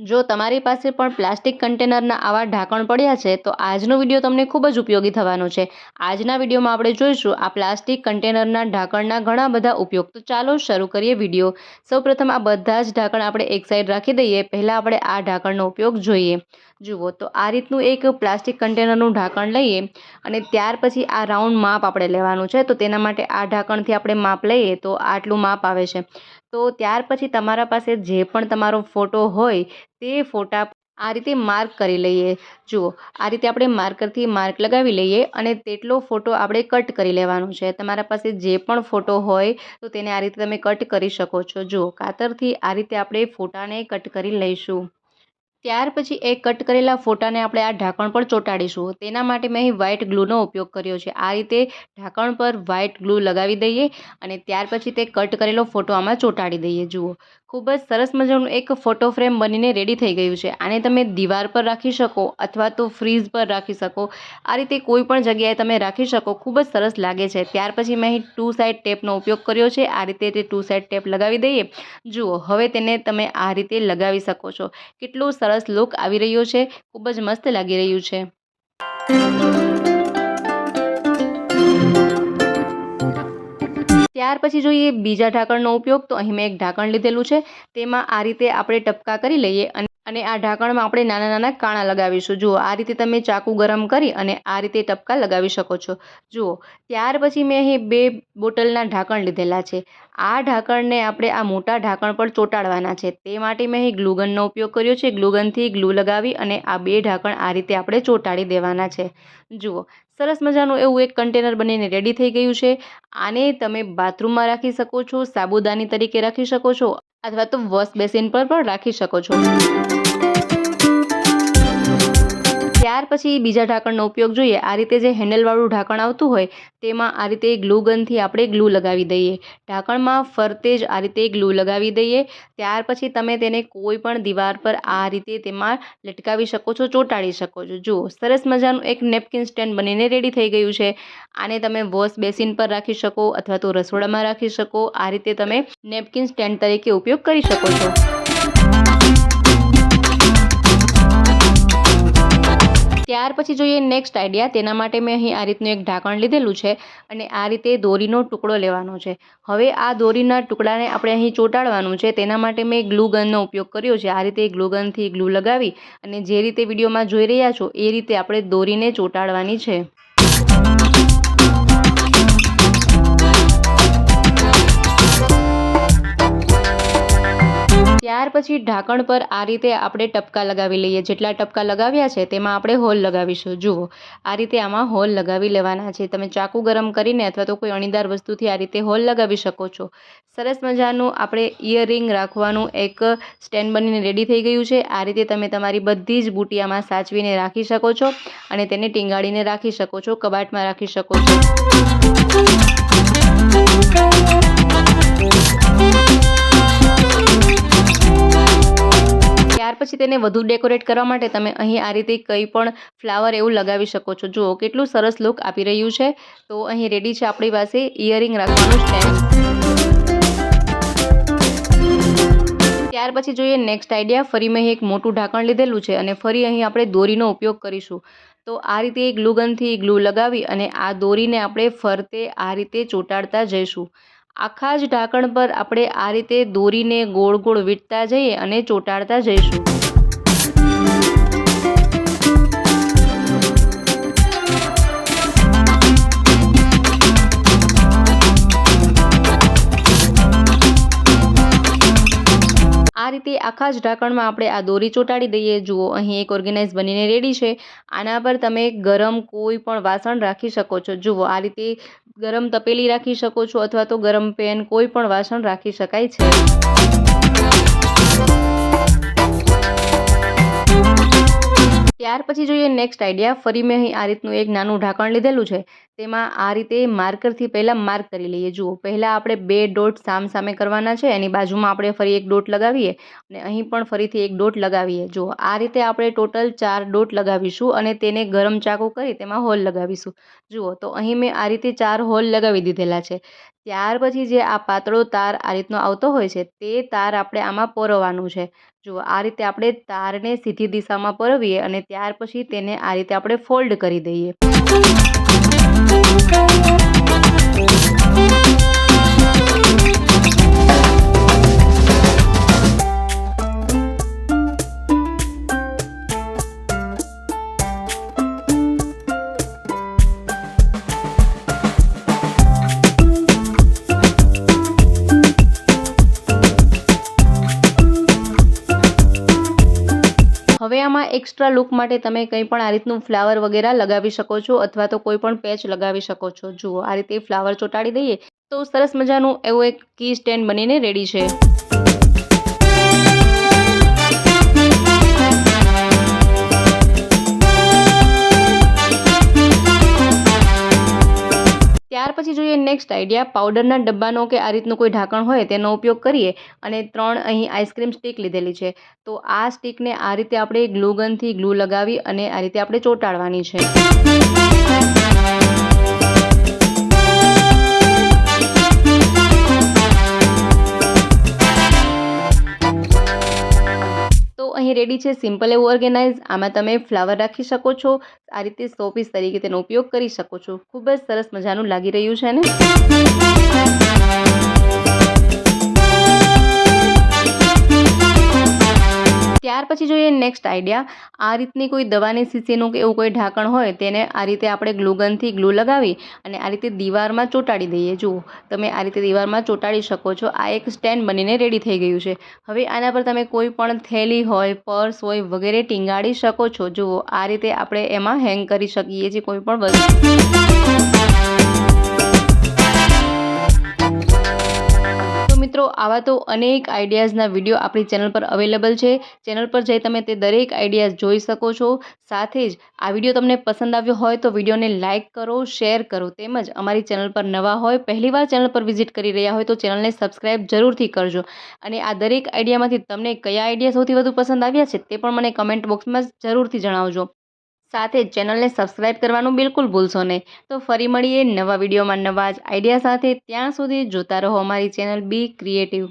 જો તમારી પાસે પણ પ્લાસ્ટિક કન્ટેનરના આવા ઢાંકણ પડ્યા છે, તો આજનો વીડિયો તમને ખૂબ જ ઉપયોગી થવાનો છે. આજના વિડીયોમાં આપણે જોઈશું, આ પ્લાસ્ટિક કન્ટેનરના ઢાંકણના ઘણા બધા ઉપયોગ. તો ચાલો શરૂ કરીએ વીડિયો. સૌપ્રથમ આ બધા જ ઢાંકણ આપણે એક સાઈડ રાખી દઈએ. પહેલાં આપણે આ ઢાંકણનો ઉપયોગ જોઈએ. જુઓ, તો આ રીતનું એક પ્લાસ્ટિક કન્ટેનરનું ઢાંકણ લઈએ અને ત્યાર પછી આ રાઉન્ડ માપ આપણે લેવાનું છે. તો તેના માટે આ ઢાંકણથી આપણે માપ લઈએ તો આટલું માપ આવે છે. તો ત્યાર પછી તમારા પાસે જે પણ તમારો ફોટો હોય, તે ફોટા આ રીતે માર્ક કરી લઈએ. જુઓ, આ રીતે આપણે માર્કરથી માર્ક લગાવી લઈએ અને તેટલો ફોટો આપણે કટ કરી લેવાનો છે. તમારા પાસે જે પણ ફોટો હોય, તો તેને આ રીતે તમે કટ કરી શકો છો. જુઓ, કાતરથી આ રીતે આપણે ફોટાને કટ કરી લઈશું. ત્યાર પછી એ કટ કરેલા ફોટાને આપણે આ ઢાંકણ પર ચોંટાડીશું. તેના માટે મેં અહીં વ્હાઇટ ગ્લુનો ઉપયોગ કર્યો છે. આ રીતે ઢાંકણ પર વ્હાઇટ ગ્લુ લગાવી દઈએ અને ત્યાર પછી તે કટ કરેલો ફોટો આમાં ચોંટાડી દઈએ. જુઓ. ખૂબ જ સરસ મજાનું એક ફોટો ફ્રેમ બનીને રેડી થઈ ગયું છે. આને તમે દીવાર પર રાખી શકો અથવા તો ફ્રીજ પર રાખી શકો. આ રીતે કોઈ પણ જગ્યાએ તમે રાખી શકો, ખૂબ જ સરસ લાગે છે. ત્યાર પછી મેં અહીં ટુ સાઇડ ટેપનો ઉપયોગ કર્યો છે. આ રીતે તે ટુ સાઇડ ટેપ લગાવી દઈએ. જુઓ, હવે તેને તમે આ રીતે લગાવી શકો છો. કેટલો સરસ લુક આવી રહ્યો છે. ખૂબ જ મસ્ત લાગી રહ્યું છે. ત્યાર પછી જોઈએ બીજા ઢાંકણનો ઉપયોગ, તો અહીં મેં એક ઢાંકણ લીધેલું છે. તેમાં આ રીતે આપણે ટપકા કરી લઈએ અને આ ઢાંકણમાં આપણે નાના નાના કાણા લગાવીશું. જુઓ, આ રીતે તમે ચાકુ ગરમ કરી અને આ રીતે ટપકા લગાવી શકો છો. જુઓ, ત્યાર પછી મેં અહીં બે બોટલના ઢાંકણ લીધેલા છે. આ ઢાંકણને આપણે આ મોટા ઢાંકણ પર ચોંટાડવાના છે. તે માટે મેં અહીં ગ્લુગનનો ઉપયોગ કર્યો છે. ગ્લુગનથી ગ્લુ લગાવી અને આ બે ઢાંકણ આ રીતે આપણે ચોંટાડી દેવાના છે. જુઓ સરસ મજાનું એવું એક કન્ટેનર બનીને રેડી થઈ ગયું છે. આને તમે બાથરૂમમાં રાખી શકો છો, સાબુદાની તરીકે રાખી શકો છો, અથવા તો વોશ બેસિન પર પણ રાખી શકો છો. ત્યાર પછી બીજા ઢાંકણનો ઉપયોગ જોઈએ. આ રીતે જે હેન્ડલવાળું ઢાંકણ આવતું હોય, તેમાં આ રીતે ગ્લુ ગનથી આપણે ગ્લુ લગાવી દઈએ. ઢાંકણમાં ફરતે જ આ રીતે ગ્લુ લગાવી દઈએ. ત્યાર પછી તમે તેને કોઈ પણ દીવાર પર આ રીતે તેમાં લટકાવી શકો છો, ચોંટાડી શકો છો. જુઓ, સરસ મજાનું એક નેપકિન સ્ટેન્ડ બનીને રેડી થઈ ગયું છે. આને તમે વોશ બેસિન પર રાખી શકો અથવા તો રસોડામાં રાખી શકો. આ રીતે તમે નેપકિન સ્ટેન્ડ તરીકે ઉપયોગ કરી શકો છો. ત્યાર પછી જોઈએ નેક્સ્ટ આઈડિયા તેના માટે મેં અહીં આ રીતનું એક ઢાંકણ લીધેલું છે અને આ રીતે દોરીનો ટુકડો લેવાનો છે. હવે આ દોરીના ટુકડાને આપણે અહીં ચોંટાડવાનું છે. તેના માટે મેં ગ્લુ ગનનો ઉપયોગ કર્યો છે. આ રીતે ગ્લુ ગનથી ગ્લુ લગાવી અને જે રીતે વિડીયોમાં જોઈ રહ્યા છો એ રીતે આપણે દોરીને ચોંટાડવાની છે. ત્યાર પછી ઢાંકણ પર આ રીતે આપણે ટપકા લગાવી લઈએ. જેટલા ટપકા લગાવ્યા છે તેમાં આપણે હોલ લગાવીશું. જુઓ, આ રીતે આમાં હોલ લગાવી લેવાના છે. તમે ચાકુ ગરમ કરીને અથવા તો કોઈ અણીદાર વસ્તુથી આ રીતે હોલ લગાવી શકો છો. સરસ મજાનું આપણે ઇયરિંગ રાખવાનું એક સ્ટેન્ડ બનીને રેડી થઈ ગયું છે. આ રીતે તમે તમારી બધી જ બુટી આમાં સાચવીને રાખી શકો છો અને તેને ટીંગાડીને રાખી શકો છો, કબાટમાં રાખી શકો છો. ત્યાર પછી તેને વધુ ડેકોરેટ કરવા માટે તમે અહીં આ રીતે કંઈ પણ ફ્લાવર એવું લગાવી શકો છો. જુઓ, કેટલું સરસ લુક આપી રહ્યું છે. તો અહીં રેડી છે આપણી પાસે ઇયરિંગ રાખવાનું સ્ટેન્ડ. ત્યાર પછી જોઈએ નેક્સ્ટ આઈડિયા, ફરી મેં એક મોટું ઢાંકણ લીધેલું છે અને ફરી અહીં આપણે દોરીનો ઉપયોગ કરીશું. તો આ રીતે ગ્લુગનથી ગ્લુ લગાવી અને આ દોરીને આપણે ફરતે આ રીતે ચોંટાડતા જઈશું. આખા જ ઢાંકણ પર આપણે આ રીતે દોરીને ગોળ ગોળ વીંટતા જઈએ અને ચોંટાડતા જઈશું. આ રીતે આખા જ ઢાંકણમાં આપણે આ દોરી ચોંટાડી દઈએ. જુઓ, અહીં એક ઓર્ગેનાઇઝ બનીને રેડી છે. આના પર તમે ગરમ કોઈ પણ વાસણ રાખી શકો છો. જુઓ, આ રીતે ગરમ તપેલી રાખી શકો છો અથવા તો ગરમ પેન કોઈ પણ વાસણ રાખી શકાય છે. ત્યાર પછી જોઈએ નેક્સ્ટ આઈડિયા ફરી મેં અહીં આ રીતનું એક નાનું ઢાંકણ લીધેલું છે. તેમાં આ રીતે માર્કરથી પહેલાં માર્ક કરી લઈએ. જુઓ, પહેલાં આપણે બે ડોટ સામ સામે કરવાના છે. એની બાજુમાં આપણે ફરી એક ડોટ લગાવીએ અને અહીં પણ ફરીથી એક ડોટ લગાવીએ. જુઓ, આ રીતે આપણે ટોટલ ચાર ડોટ લગાવીશું અને તેને ગરમ ચાકુ કરી તેમાં હોલ લગાવીશું. જુઓ, તો અહીં મેં આ રીતે ચાર હોલ લગાવી દીધેલા છે. ત્યાર પછી જે આ પાતળો તાર આ રીતનો આવતો હોય છે, તે તાર આપણે આમાં પોરવવાનું છે. જુઓ આ રીતે આપણે તારને સીધી દિશામાં પરવીએ અને ત્યાર પછી તેને આ રીતે આપણે ફોલ્ડ કરી દઈએ. હવે આમાં એક્સ્ટ્રા લુક માટે તમે કંઈ પણ આ રીતનું ફ્લાવર વગેરે લગાવી શકો છો અથવા તો કોઈ પણ પેચ લગાવી શકો છો. જુઓ, આ રીતે ફ્લાવર ચોંટાડી દઈએ તો સરસ મજાનું એવું એક કી સ્ટેન્ડ બનીને રેડી છે. નેક્સ્ટ આઈડિયા, પાવડરના ડબ્બાનો કે આ રીતનું કોઈ ઢાંકણ હોય તેનો ઉપયોગ કરીએ અને ત્રણ અહીં આઈસ્ક્રીમ સ્ટીક લીધેલી છે. તો આ સ્ટીકને આ રીતે આપણે ગ્લુ ગનથી ગ્લુ લગાવી અને આ રીતે આપણે ચોંટાડવાની છે. અહીં રેડી છે. સિમ્પલ એવું ઓર્ગેનાઇઝ આમાં તમે ફ્લાવર રાખી શકો છો. આ રીતે સો પીસ તરીકે તેનો ઉપયોગ કરી શકો છો. ખૂબ જ સરસ મજાનું લાગી રહ્યું છે ને? ત્યાર પછી જોઈએ નેક્સ્ટ આઈડિયા આ રીતની કોઈ દવાની શીશીનું કે એવું કોઈ ઢાંકણ હોય, તેને આ રીતે આપણે ગ્લુગનથી ગ્લુ લગાવી અને આ રીતે દીવારમાં ચોંટાડી દઈએ. જુઓ, તમે આ રીતે દીવારમાં ચોંટાડી શકો છો. આ એક સ્ટેન્ડ બનીને રેડી થઈ ગયું છે. હવે આના પર તમે કોઈ પણ થેલી હોય, પર્સ હોય વગેરે ટીંગાડી શકો છો. જુઓ, આ રીતે આપણે એમાં હેંગ કરી શકીએ છીએ કોઈ પણ વસ્તુ. મિત્રો, આવા તો અનેક આઈડિયાઝના વીડિયો આપણી ચેનલ પર અવેલેબલ છે. ચેનલ પર જઈ તમે તે દરેક આઈડિયાઝ જોઈ શકો છો. સાથે જ આ વીડિયો તમને પસંદ આવ્યો હોય તો વિડીયોને લાઇક કરો, શેર કરો તેમજ અમારી ચેનલ પર નવા હોય, પહેલીવાર ચેનલ પર વિઝિટ કરી રહ્યા હોય તો ચેનલને સબસ્ક્રાઈબ જરૂરથી કરજો. અને આ દરેક આઈડિયામાંથી તમને કયા આઈડિયા સૌથી વધુ પસંદ આવ્યા છે તે પણ મને કમેન્ટ બોક્સમાં જરૂરથી જણાવજો. સાથે ચેનલને સબસ્ક્રાઈબ કરવાનું બિલકુલ ભૂલશો નહીં. તો ફરી મળીએ નવા વિડીયોમાં નવા જ આઈડિયા સાથે. ત્યાં સુધી જોતા રહો અમારી ચેનલ બી ક્રિએટિવ.